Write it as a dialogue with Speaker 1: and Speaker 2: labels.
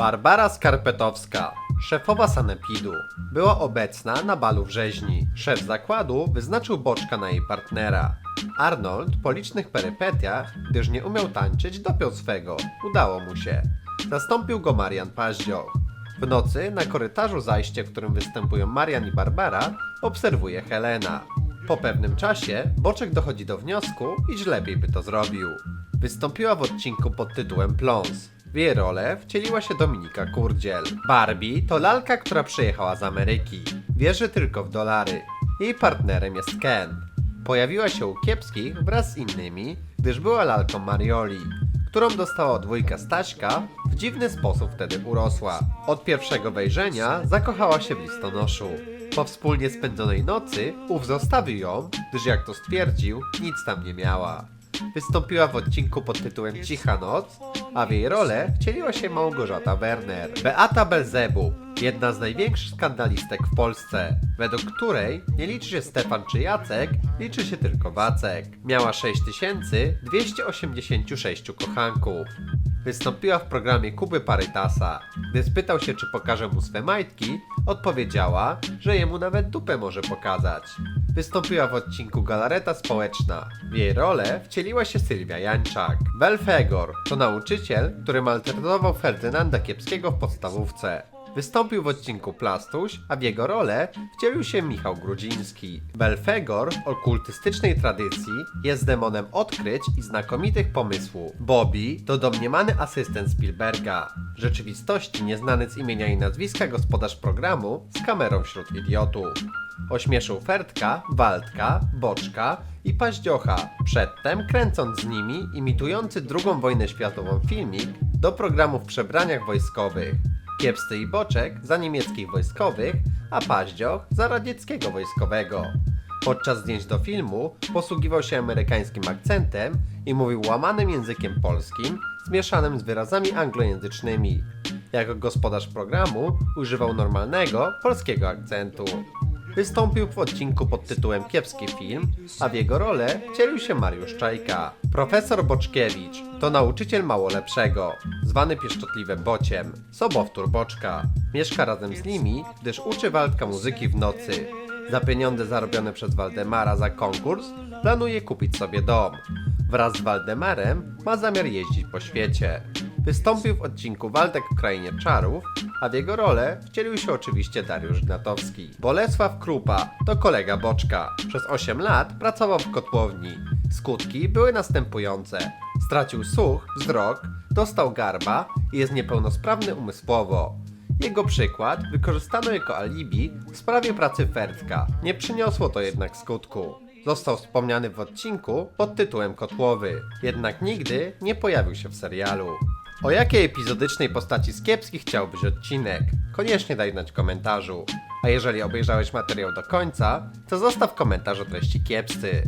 Speaker 1: Barbara Skarpetowska, szefowa Sanepidu, była obecna na balu w rzeźni. Szef zakładu wyznaczył boczka na jej partnera. Arnold po licznych perypetiach, gdyż nie umiał tańczyć, dopiął swego. Udało mu się. Zastąpił go Marian Paździoch. W nocy na korytarzu zajście, w którym występują Marian i Barbara, obserwuje Helena. Po pewnym czasie Boczek dochodzi do wniosku, iż lepiej by to zrobił. Wystąpiła w odcinku pod tytułem Plons. W jej rolę wcieliła się Dominika Kurdziel. Barbie to lalka, która przyjechała z Ameryki. Wierzy tylko w dolary. Jej partnerem jest Ken. Pojawiła się u Kiepskich wraz z innymi, gdyż była lalką Marioli, którą dostała od wujka Staśka, w dziwny sposób wtedy urosła. Od pierwszego wejrzenia zakochała się w listonoszu. Po wspólnie spędzonej nocy ów zostawił ją, gdyż jak to stwierdził, nic tam nie miała. Wystąpiła w odcinku pod tytułem Cicha Noc, a w jej rolę wcieliła się Małgorzata Werner. Beata Belzebub, jedna z największych skandalistek w Polsce, według której nie liczy się Stefan czy Jacek, liczy się tylko Wacek. Miała 6286 kochanków. Wystąpiła w programie Kuby Parytasa. Gdy spytał się, czy pokaże mu swe majtki, odpowiedziała, że jemu nawet dupę może pokazać. Wystąpiła w odcinku Galareta Społeczna. W jej rolę wcieliła się Sylwia Jańczak. Belfegor to nauczyciel, który maltretował Ferdynanda Kiepskiego w podstawówce. Wystąpił w odcinku Plastuś, a w jego rolę wcielił się Michał Grudziński. Belfegor, okultystycznej tradycji, jest demonem odkryć i znakomitych pomysłów. Bobby to domniemany asystent Spielberga. W rzeczywistości nieznany z imienia i nazwiska gospodarz programu z kamerą wśród idiotów. Ośmieszył Fertka, Waldka, Boczka i Paździocha, przedtem kręcąc z nimi imitujący II wojnę światową filmik do programu w przebraniach wojskowych. Kiepsty i Boczek za niemieckich wojskowych, a Paździoch za radzieckiego wojskowego. Podczas zdjęć do filmu posługiwał się amerykańskim akcentem i mówił łamanym językiem polskim, zmieszanym z wyrazami anglojęzycznymi. Jako gospodarz programu używał normalnego polskiego akcentu. Wystąpił w odcinku pod tytułem Kiepski film, a w jego rolę wcielił się Mariusz Czajka. Profesor Boczkiewicz to nauczyciel mało lepszego, zwany pieszczotliwym bociem, sobowtór Boczka. Mieszka razem z nimi, gdyż uczy Waldka muzyki w nocy. Za pieniądze zarobione przez Waldemara za konkurs planuje kupić sobie dom. Wraz z Waldemarem ma zamiar jeździć po świecie. Wystąpił w odcinku Waldek w Krainie Czarów, a w jego rolę wcielił się oczywiście Dariusz Gnatowski. Bolesław Krupa to kolega Boczka. Przez 8 lat pracował w kotłowni. Skutki były następujące. Stracił słuch, wzrok, dostał garba i jest niepełnosprawny umysłowo. Jego przykład wykorzystano jako alibi w sprawie pracy Fertka. Nie przyniosło to jednak skutku. Został wspomniany w odcinku pod tytułem Kotłowy, jednak nigdy nie pojawił się w serialu. O jakiej epizodycznej postaci z kiepskich chciałbyś odcinek? Koniecznie daj znać w komentarzu. A jeżeli obejrzałeś materiał do końca, to zostaw komentarz o treści kiepscy.